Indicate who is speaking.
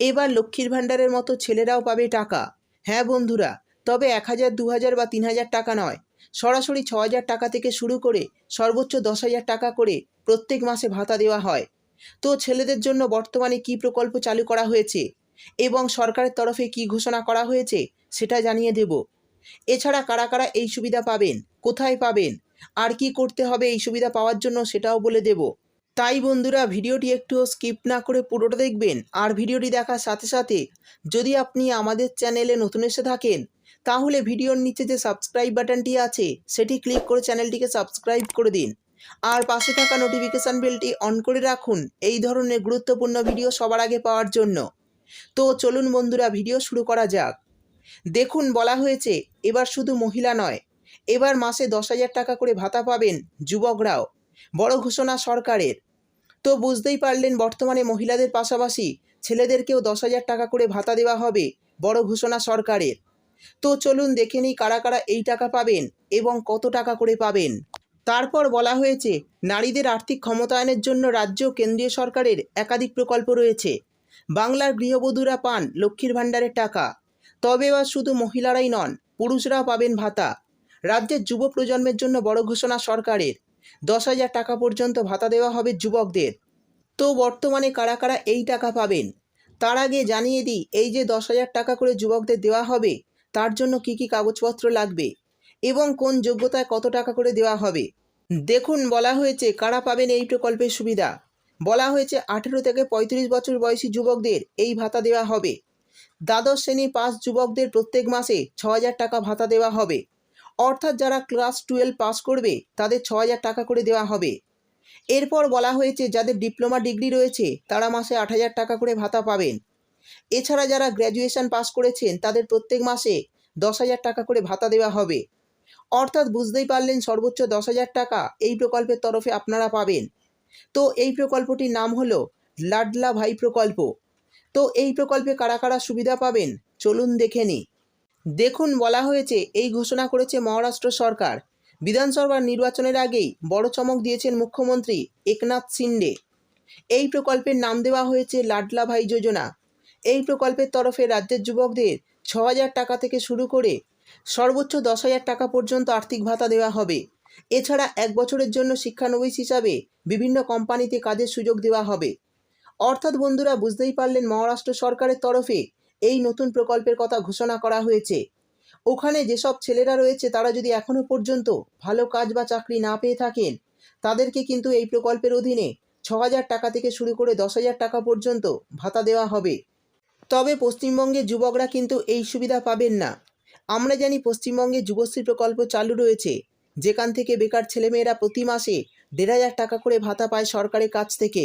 Speaker 1: এবার লক্ষ্মীর ভাণ্ডারের মতো ছেলেরাও পাবে টাকা। হ্যাঁ বন্ধুরা, তবে এক হাজার, দু হাজার বা তিন হাজার টাকা নয়। সরাসরি ছ হাজার টাকা থেকে শুরু করে সর্বোচ্চ দশ হাজার টাকা করে প্রত্যেক মাসে ভাতা দেওয়া হয়। তো ছেলেদের জন্য বর্তমানে কী প্রকল্প চালু করা হয়েছে এবং সরকারের তরফে কী ঘোষণা করা হয়েছে সেটা জানিয়ে দেব। এছাড়া কারা কারা এই সুবিধা পাবেন, কোথায় পাবেন, আর কি করতে হবে এই সুবিধা পাওয়ার জন্য সেটাও বলে দেব। তাই বন্ধুরা ভিডিওটি একটু স্কিপ না করে পুরোটা দেখবেন আর ভিডিওটি দেখার সাথে সাথে যদি আপনি আমাদের চ্যানেলে নতুন এসে থাকেন, তাহলে ভিডিওর নিচে যে সাবস্ক্রাইব বাটনটি আছে, সেটি ক্লিক করে চ্যানেলটিকে সাবস্ক্রাইব করে দিন। আর পাশে থাকা নোটিফিকেশান বেলটি অন করে রাখুন এই ধরনের গুরুত্বপূর্ণ ভিডিও সবার আগে পাওয়ার জন্য। তো চলুন বন্ধুরা ভিডিও শুরু করা যাক। দেখুন, বলা হয়েছে, এবার শুধু মহিলা নয়, এবার মাসে দশ হাজার টাকা করে ভাতা পাবেন যুবকরাও। বড় ঘোষণা সরকারের। তো বুঝতেই পারলেন বর্তমানে মহিলাদের পাশাপাশি ছেলেদেরকেও দশ হাজার টাকা করে ভাতা দেওয়া হবে, বড় ঘোষণা সরকারের। তো চলুন দেখে নিই কারা কারা এই টাকা পাবেন এবং কত টাকা করে পাবেন। তারপর বলা হয়েছে, নারীদের আর্থিক ক্ষমতায়নের জন্য রাজ্য কেন্দ্রীয় সরকারের একাধিক প্রকল্প রয়েছে। বাংলার গৃহবধূরা পান লক্ষ্মীর ভাণ্ডারের টাকা। তবে এবার শুধু মহিলারাই নন, পুরুষরাও পাবেন ভাতা। রাজ্যের যুব প্রজন্মের জন্য বড় ঘোষণা সরকারের। দশ হাজার টাকা পর্যন্ত ভাতা দেওয়া হবে যুবকদের। তো বর্তমানে কারা কারা এই টাকা পাবেন? তার আগে জানিয়ে দিই, এই যে দশ হাজার টাকা করে যুবকদের দেওয়া হবে, তার জন্য কি কি কাগজপত্র লাগবে? এবং কোন যোগ্যতায় কত টাকা করে দেওয়া হবে? দেখুন, বলা হয়েছে কারা পাবেন এই প্রকল্পের সুবিধা। বলা হয়েছে আঠেরো থেকে পঁয়ত্রিশ বছর বয়সী যুবকদের এই ভাতা দেওয়া হবে। দ্বাদশ শ্রেণি পাস যুবকদের প্রত্যেক মাসে ছ টাকা ভাতা দেওয়া হবে। অর্থাৎ যারা ক্লাস টুয়েলভ পাস করবে, তাদের ছ হাজার টাকা করে দেওয়া হবে। এরপর বলা হয়েছে, যাদের ডিপ্লোমা ডিগ্রি রয়েছে, তারা মাসে আট হাজার টাকা করে ভাতা পাবেন। এছাড়া যারা গ্র্যাজুয়েশন পাস করেছেন, তাদের প্রত্যেক মাসে দশ হাজার টাকা করে ভাতা দেওয়া হবে। অর্থাৎ বুঝতেই পারলেন, সর্বোচ্চ দশ হাজার টাকা এই প্রকল্পের তরফে আপনারা পাবেন। তো এই প্রকল্পটির নাম হলো লাডলা ভাই প্রকল্প। তো এই প্রকল্পে কারা কারা সুবিধা পাবেন? চলুন দেখে নিই। দেখুন বলা হয়েছে, এই ঘোষণা করেছে মহারাষ্ট্র সরকার। বিধানসভার নির্বাচনের আগেই বড় চমক দিয়েছেন মুখ্যমন্ত্রী একনাথ সিন্ডে এই প্রকল্পের নাম দেওয়া হয়েছে লাডলা ভাই যোজনা। এই প্রকল্পের তরফে রাজ্যের যুবকদের ছ হাজার টাকা থেকে শুরু করে সর্বোচ্চ দশ হাজার টাকা পর্যন্ত আর্থিক ভাতা দেওয়া হবে। এছাড়া এক বছরের জন্য শিক্ষানবিশ হিসাবে বিভিন্ন কোম্পানিতে কাজের সুযোগ দেওয়া হবে। অর্থাৎ বন্ধুরা, বুঝতেই পারলেন মহারাষ্ট্র সরকারের তরফে এই নতুন প্রকল্পের কথা ঘোষণা করা হয়েছে। ওখানে যেসব ছেলেরা রয়েছে, তারা যদি এখনও পর্যন্ত ভালো কাজ বা চাকরি না পেয়ে থাকেন, তাদেরকে কিন্তু এই প্রকল্পের অধীনে ছ হাজার টাকা থেকে শুরু করে দশ হাজার টাকা পর্যন্ত ভাতা দেওয়া হবে। তবে পশ্চিমবঙ্গের যুবকরা কিন্তু এই সুবিধা পাবেন না। আমরা জানি পশ্চিমবঙ্গে যুবশ্রী প্রকল্প চালু রয়েছে, যেখান থেকে বেকার ছেলেমেয়েরা প্রতি মাসে দেড় হাজার টাকা করে ভাতা পায় সরকারের কাছ থেকে।